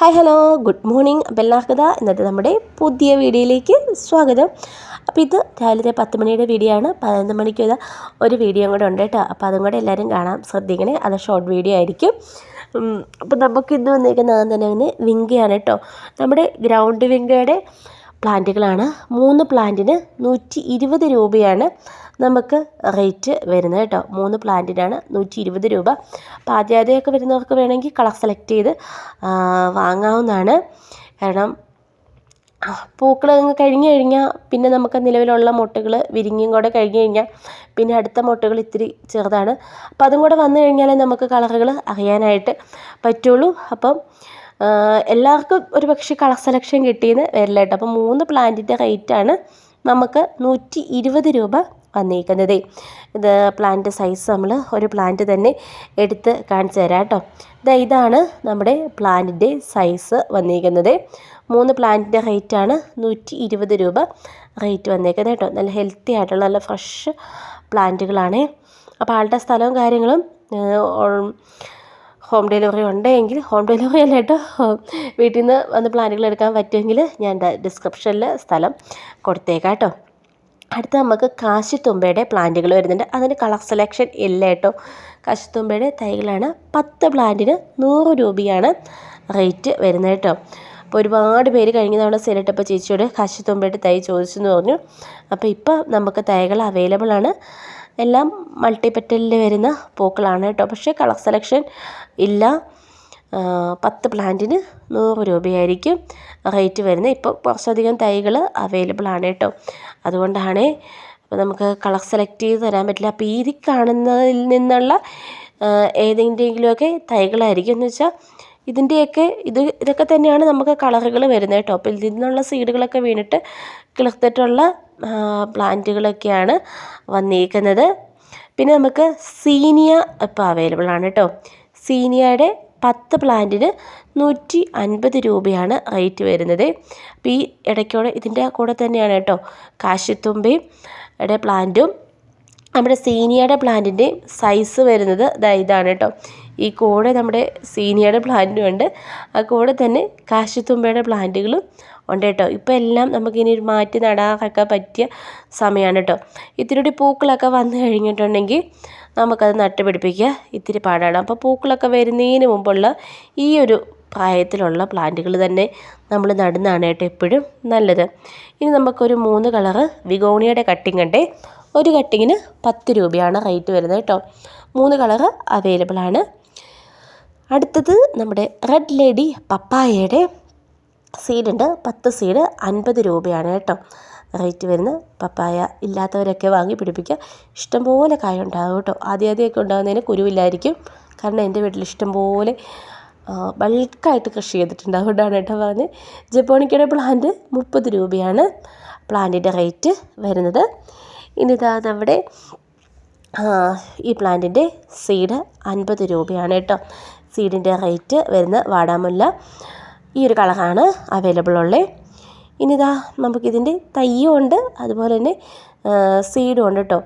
Hi hello good morning അപ്പോൾ എല്ലാവർക്കും ഇന്നത്തെ നമ്മുടെ പുതിയ വീഡിയോയിലേക്ക് സ്വാഗതം. അപ്പോൾ ഇത് രാവിലത്തെ പത്ത് മണിയുടെ വീഡിയോ ആണ്. പതിനൊന്ന് മണിക്ക് ഒരു വീഡിയോ കൂടെ ഉണ്ട് കേട്ടോ. അപ്പോൾ അതും കൂടെ എല്ലാവരും കാണാം. ശ്രദ്ധിക്കണേ. അത് ഷോർട്ട് വീഡിയോ ആയിരിക്കും. അപ്പോൾ നമുക്ക് ഇന്ന് വന്നിരിക്കുന്ന തന്നെ വിങ്കയാണ് കേട്ടോ. നമ്മുടെ ഗ്രൗണ്ട് വിങ്കയുടെ പ്ലാന്റുകളാണ്. മൂന്ന് പ്ലാന്റിന് നൂറ്റി ഇരുപത് രൂപയാണ് നമുക്ക് റേറ്റ് വരുന്നത് കേട്ടോ. മൂന്ന് പ്ലാന്റിനാണ് നൂറ്റി ഇരുപത് രൂപ. അപ്പോൾ ആദ്യാദ്യമൊക്കെ വരുന്നവർക്ക് വേണമെങ്കിൽ കളർ സെലക്ട് ചെയ്ത് വാങ്ങാവുന്നതാണ്. കാരണം പൂക്കൾ അങ്ങ് കഴിഞ്ഞ് കഴിഞ്ഞാൽ പിന്നെ നമുക്ക് നിലവിലുള്ള മുട്ടകൾ വിരിഞ്ഞും കൂടെ കഴിഞ്ഞ് കഴിഞ്ഞാൽ പിന്നെ അടുത്ത മുട്ടകൾ ഇത്തിരി ചെറുതാണ്. അപ്പം അതും കൂടെ വന്നു കഴിഞ്ഞാലേ നമുക്ക് കളറുകൾ അറിയാനായിട്ട് പറ്റുള്ളൂ. അപ്പം എല്ലാവർക്കും ഒരു പക്ഷേ കളർ സെലക്ഷൻ കിട്ടിയെന്ന് വരില്ല കേട്ടോ. അപ്പം മൂന്ന് പ്ലാന്റിന്റെ റേറ്റാണ് നമുക്ക് നൂറ്റി ഇരുപത് രൂപ വന്നിരിക്കുന്നത് ഇത് പ്ലാന്റ് സൈസ് നമ്മൾ ഒരു പ്ലാന്റ് തന്നെ എടുത്ത് കാണിച്ചു തരാം കേട്ടോ. ഇതാ ഇതാണ് നമ്മുടെ പ്ലാന്റിന്റെ സൈസ് വന്നിരിക്കുന്നത് മൂന്ന് പ്ലാന്റിന്റെ റേറ്റാണ് നൂറ്റി ഇരുപത് രൂപ റേറ്റ് വന്നേക്കുന്നത് കേട്ടോ. നല്ല ഹെൽത്തി ആയിട്ടുള്ള നല്ല ഫ്രഷ് പ്ലാന്റുകളാണ് അപ്പോൾ ആളുടെ സ്ഥലവും കാര്യങ്ങളും ഹോം ഡെലിവറി ഉണ്ടെങ്കിൽ ഹോം ഡെലിവറി അല്ല കേട്ടോ വീട്ടിൽ നിന്ന് വന്ന് പ്ലാന്റുകൾ എടുക്കാൻ പറ്റുമെങ്കിൽ ഞാൻ ഡിസ്ക്രിപ്ഷനിൽ സ്ഥലം കൊടുത്തേക്കാം കേട്ടോ. അടുത്ത നമുക്ക് കാശിത്തുമ്പയുടെ പ്ലാന്റുകൾ വരുന്നുണ്ട്. അതിന് കളർ സെലക്ഷൻ ഇല്ല കേട്ടോ. കാശിത്തുമ്പയുടെ തൈകളാണ്. പത്ത് പ്ലാന്റിന് നൂറ് രൂപയാണ് റേറ്റ് വരുന്നത് കേട്ടോ. അപ്പോൾ ഒരുപാട് പേര് കഴിഞ്ഞ തവണ സെലിട്ടപ്പോൾ ചേച്ചിയോട് കാശിത്തുമ്പയുടെ തൈ ചോദിച്ചെന്ന് പറഞ്ഞു. അപ്പോൾ ഇപ്പോൾ നമുക്ക് തൈകൾ അവൈലബിൾ ആണ്. എല്ലാം മൾട്ടിപെറ്റലിൽ വരുന്ന പൂക്കളാണ് കേട്ടോ. പക്ഷേ കളർ സെലക്ഷൻ ഇല്ല. പത്ത് പ്ലാന്റിന് നൂറ് രൂപയായിരിക്കും റേറ്റ് വരുന്നത്. ഇപ്പോൾ കുറച്ചധികം തൈകൾ അവൈലബിൾ ആണ് കേട്ടോ. അതുകൊണ്ടാണ് അപ്പോൾ നമുക്ക് കളർ സെലക്ട് ചെയ്ത് തരാൻ പറ്റില്ല. അപ്പോൾ ഈ കാണുന്നതിൽ നിന്നുള്ള ഏതെങ്കിലുമൊക്കെ തൈകളായിരിക്കും എന്ന് വെച്ചാൽ ഇതിന്റെയൊക്കെ ഇത് ഇതൊക്കെ തന്നെയാണ് നമുക്ക് കളറുകൾ വരുന്നത് കേട്ടോ. അപ്പോൾ ഇതിൽ നിന്നുള്ള സീഡുകളൊക്കെ വീണിട്ട് കിളിർത്തിട്ടുള്ള പ്ലാന്റുകളൊക്കെയാണ് വന്നിരിക്കുന്നത്. പിന്നെ നമുക്ക് സീനിയ ഇപ്പോൾ അവൈലബിൾ ആണ് കേട്ടോ. സീനിയയുടെ പത്ത് പ്ലാന്റിന് നൂറ്റി അൻപത് രൂപയാണ് റേറ്റ് വരുന്നത്. അപ്പോൾ ഈ ഇടയ്ക്കൂടെ ഇതിന്റെ കൂടെ തന്നെയാണ് കേട്ടോ കാശിത്തുമ്പയും പ്ലാന്റും. നമ്മുടെ സീനിയയുടെ പ്ലാന്റിന്റെ സൈസ് വരുന്നത് ഇതാണ് കേട്ടോ. ഈ കൂടെ നമ്മുടെ സീനിയയുടെ പ്ലാന്റും ഉണ്ട്. ആ കൂടെ തന്നെ കാശിത്തുമ്പയുടെ പ്ലാന്റുകളും ഉണ്ട് കേട്ടോ. ഇപ്പോൾ എല്ലാം നമുക്കിനി ഒരു മാറ്റി നടാനൊക്കെ പറ്റിയ സമയമാണ് കേട്ടോ. ഇത്തിരി പൂക്കളൊക്കെ വന്നു കഴിഞ്ഞിട്ടുണ്ടെങ്കിൽ നമുക്കത് നട്ടുപിടിപ്പിക്കുക ഇത്തിരി പാടാണ്. അപ്പോൾ പൂക്കളൊക്കെ വരുന്നതിന് മുമ്പുള്ള ഈ ഒരു പ്രായത്തിലുള്ള പ്ലാന്റുകൾ തന്നെ നമ്മൾ നടുന്നതാണ് കേട്ടോ എപ്പോഴും നല്ലത്. ഇനി നമുക്കൊരു മൂന്ന് കളറ് വിഗോണിയുടെ കട്ടിങ് ഉണ്ടേ ഒരു കട്ടിങ്ങിന് പത്ത് രൂപയാണ് റേറ്റ് വരുന്നത് കേട്ടോ. മൂന്ന് കളറ് അവൈലബിൾ ആണ്. അടുത്തത് നമ്മുടെ റെഡ് ലേഡി പപ്പായയുടെ സീഡുണ്ട് പത്ത് സീഡ് അൻപത് രൂപയാണ് കേട്ടോ റേറ്റ് വരുന്നത്. പപ്പായ ഇല്ലാത്തവരൊക്കെ വാങ്ങി പിടിപ്പിക്കുക. ഇഷ്ടംപോലെ കായ ഉണ്ടാകും കേട്ടോ. ആദ്യം ആദ്യമൊക്കെ ഉണ്ടാകുന്നതിന് കുരുവില്ലായിരിക്കും. കാരണം എന്റെ വീട്ടിൽ ഇഷ്ടംപോലെ ബൾക്കായിട്ട് കൃഷി ചെയ്തിട്ടുണ്ട്. അതുകൊണ്ടാണ് കേട്ടോ പറഞ്ഞത് ജപ്പോണിക്കയുടെ പ്ലാന്റ് മുപ്പത് രൂപയാണ് പ്ലാന്റിന്റെ റേറ്റ് വരുന്നത്. ഇനിതാ നമ്മുടെ ഈ പ്ലാന്റിന്റെ സീഡ് അൻപത് രൂപയാണ് കേട്ടോ. സീഡിന്റെ റേറ്റ് വരുന്ന വാടാമുല്ല. ഈ ഒരു കളറാണ് അവൈലബിൾ ഉള്ളത് ഇനിതാ നമുക്കിതിന്റെ തയ്യും ഉണ്ട്. അതുപോലെ തന്നെ സീഡും ഉണ്ട് കേട്ടോ.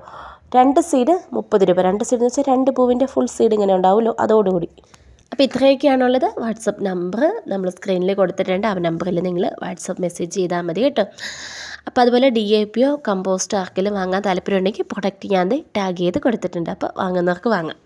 രണ്ട് സീഡ് മുപ്പത് രൂപ. രണ്ട് സീഡ് എന്ന് വെച്ചാൽ രണ്ട് പൂവിന്റെ ഫുൾ സീഡ് ഇങ്ങനെ ഉണ്ടാവുമല്ലോ. അതോടുകൂടി. അപ്പോൾ ഇത്രയൊക്കെയാണുള്ളത്. വാട്സപ്പ് നമ്പർ നമ്മൾ സ്ക്രീനിൽ കൊടുത്തിട്ടുണ്ട്. ആ നമ്പറിൽ നിങ്ങൾ വാട്സപ്പ് മെസ്സേജ് ചെയ്താൽ മതി കേട്ടോ. അപ്പോൾ അതുപോലെ ഡി എ പിയോ കമ്പോസ്റ്റോ ആർക്കെങ്കിലും വാങ്ങാൻ താല്പര്യമുണ്ടെങ്കിൽ പ്രൊഡക്റ്റ് ഞാൻ ടാഗ് ചെയ്ത് കൊടുത്തിട്ടുണ്ട്. അപ്പോൾ വാങ്ങുന്നവർക്ക് വാങ്ങാം.